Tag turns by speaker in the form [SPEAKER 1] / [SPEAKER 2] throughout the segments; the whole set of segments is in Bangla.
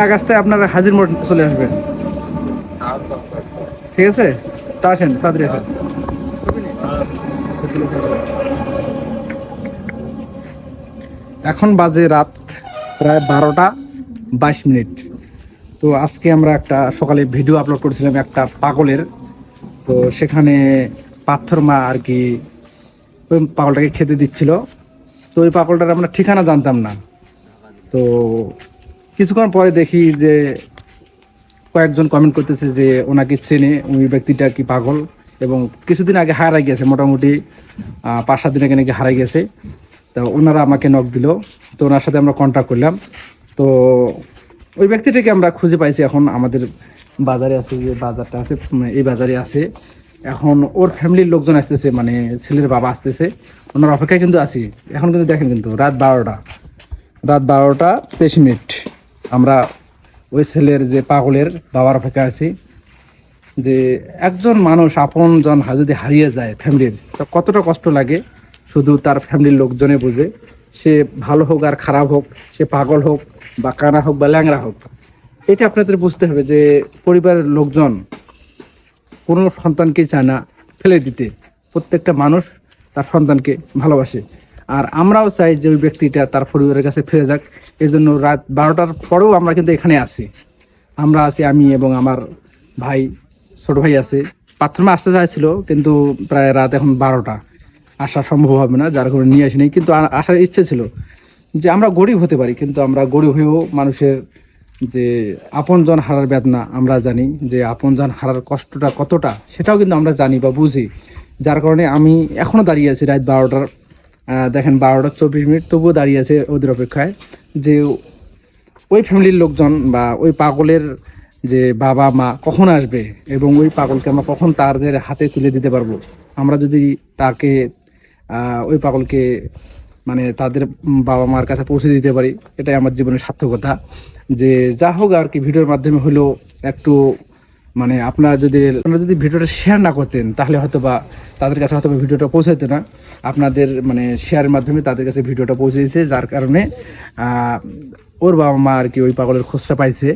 [SPEAKER 1] আগস্টে আপনার হাজির মোড় চলে আসবেন ঠিক আছে? তা আসেন, তাড়াতাড়ি আসেন। এখন বাজে রাত প্রায় বারোটা বাইশ মিনিট। তো আজকে আমরা একটা সকালে ভিডিও আপলোড করেছিলাম একটা পাগলের। তো সেখানে পাথর মা আর কি ওই পাগলটাকে খেতে দিচ্ছিল। তো ওই পাগলটার আমরা ঠিকানা জানতাম না। তো কিছুক্ষণ পরে দেখি যে কয়েকজন কমেন্ট করতেছে যে ওনাকে চেনে ওই ব্যক্তিটা কি পাগল এবং কিছুদিন আগে হারাই গেছে, মোটামুটি পাঁচ সাত দিন আগে নাকি হারাই গেছে। তো ওনারা আমাকে নক দিল। তো ওনার সাথে আমরা কন্ট্যাক্ট করলাম। তো ওই ব্যক্তিটাকে আমরা খুঁজে পাইছি এখন আমাদের বাজারে আছে, যে বাজারটা আছে এই বাজারে আছে। এখন ওর ফ্যামিলির লোকজন আসতেছে মানে ছেলের বাবা আসতেছে। ওনার অপেক্ষায় কিন্তু আছি। এখন কিন্তু দেখেন কিন্তু, রাত বারোটা। রাত বারোটা তেইশ মিনিট। আমরা ওই ছেলের যে পাগলের বাবার অপেক্ষা আছি, যে একজন মানুষ আপনজন যদি হারিয়ে যায় ফ্যামিলির, তো কতটা কষ্ট লাগে? শুধু তার ফ্যামিলির লোকজনে বুঝে। সে ভালো হোক আর খারাপ হোক, সে পাগল হোক বা কানা হোক বা ল্যাংরা হোক, এটা আপনাদের বুঝতে হবে যে পরিবারের লোকজন কোনো সন্তানকেই চায় না ফেলে দিতে। প্রত্যেকটা মানুষ তার সন্তানকে ভালোবাসে। আর আমরাও চাই যে ওই ব্যক্তিটা তার পরিবারের কাছে ফিরে যাক। এই জন্য রাত বারোটার পরেও আমরা কিন্তু এখানে আছি। আমরা আছি, আমি এবং আমার ভাই, ছোট ভাই আছে। প্রাথমে আসতে চাইছিল, কিন্তু প্রায় রাত এখন বারোটা। আসা সম্ভব হবে না, যার কারণে নিয়ে আসিনি কিন্তু আসার ইচ্ছে ছিল যে আমরা গরিব হতে পারি, কিন্তু আমরা গরিব হয়েও মানুষের যে আপনজন হারার বেদনা আমরা জানি, যে আপনজন হারার কষ্টটা কতটা, সেটাও কিন্তু আমরা জানি বা বুঝি। যার কারণে আমি এখনও দাঁড়িয়ে আছি রাত বারোটার দেখেন বারোটা চব্বিশ মিনিট তবুও দাঁড়িয়ে আছে ওদের অপেক্ষায়। যে ওই ফ্যামিলির লোকজন বা ওই পাগলের যে বাবা মা কখন আসবে এবং ওই পাগলকে আমরা কখন তাদের হাতে তুলে দিতে পারব? আমরা যদি তাকে ওই পাগলকে মানে তাদের বাবা মার কাছে পৌঁছে দিতে পারি, এটাই আমার জীবনের সার্থকতা। যে যা হোক আর কি, ভিডিওর মাধ্যমে হলো একটু মানে আপনারা যদি আপনারা যদি ভিডিওটা শেয়ার না করতেন, তাহলে হয়তো বা তাদের কাছে হয়তো ভিডিওটা পৌঁছাইতো না। আপনাদের মানে শেয়ারের মাধ্যমে তাদের কাছে ভিডিওটা পৌঁছে যার কারণে ওর বাবা মা আর কি ওই পাগলের খোঁজটা পাইছে।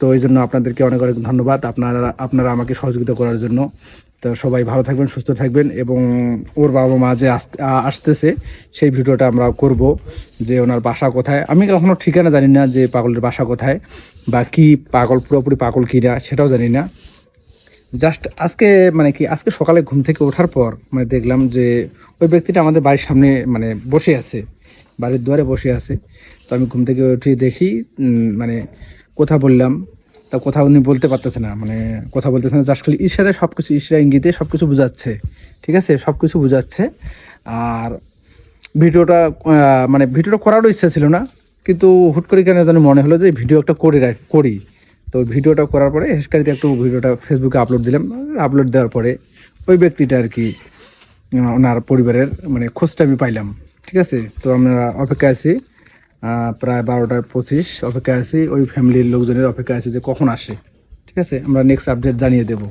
[SPEAKER 1] তো এই জন্য আপনাদেরকে অনেক অনেক ধন্যবাদ। আপনারা আপনারা আমাকে সহযোগিতা করার জন্য। তো সবাই ভালো থাকবেন, সুস্থ থাকবেন এবং ওর বাবা মা যে আসতে আসতেছে, সেই ভিডিওটা আমরা করব যে ওনার বাসা কোথায়। আমি কখনো ঠিকানা জানি না যে পাগলের বাসা কোথায় বা কি পাগল, পুরোপুরি পাগল কী কিনা, সেটাও জানি না। জাস্ট আজকে মানে কি, আজকে সকালে ঘুম থেকে ওঠার পর মানে দেখলাম যে ওই ব্যক্তিটা আমাদের বাড়ির সামনে মানে বসে আছে, বাড়ির দুয়ারে বসে আছে। তো আমি ঘুম থেকে উঠে দেখি মানে কথা বললাম, তা কথা উনি বলতে পারতেছে না মানে কথা বলতেছে না, জাস্ট খালি ইশারায় সব কিছু ইশারা ইঙ্গিতে সব কিছু বোঝাচ্ছে, ঠিক আছে? সব কিছু বোঝাচ্ছে। আর ভিডিওটা মানে ভিডিওটা করারও ইচ্ছা ছিল না, কিন্তু হুট করে কেন জানি মনে হলো যে ভিডিও একটা করে করি। তো ভিডিওটা করার পরে হেসকারিতে একটু ভিডিওটা ফেসবুকে আপলোড দিলাম আপলোড দেওয়ার পরে ওই ব্যক্তিটা আর কি ওনার পরিবারের মানে খোঁজটা আমি পাইলাম, ঠিক আছে? তো আমরা অপেক্ষা আছি। প্রায় বারোটার পঁচিশ অপেক্ষায় আছি। ওই ফ্যামিলির লোকজনের অপেক্ষায় আছে যে কখন আসে। ঠিক আছে? আমরা নেক্সট আপডেট জানিয়ে দেবো।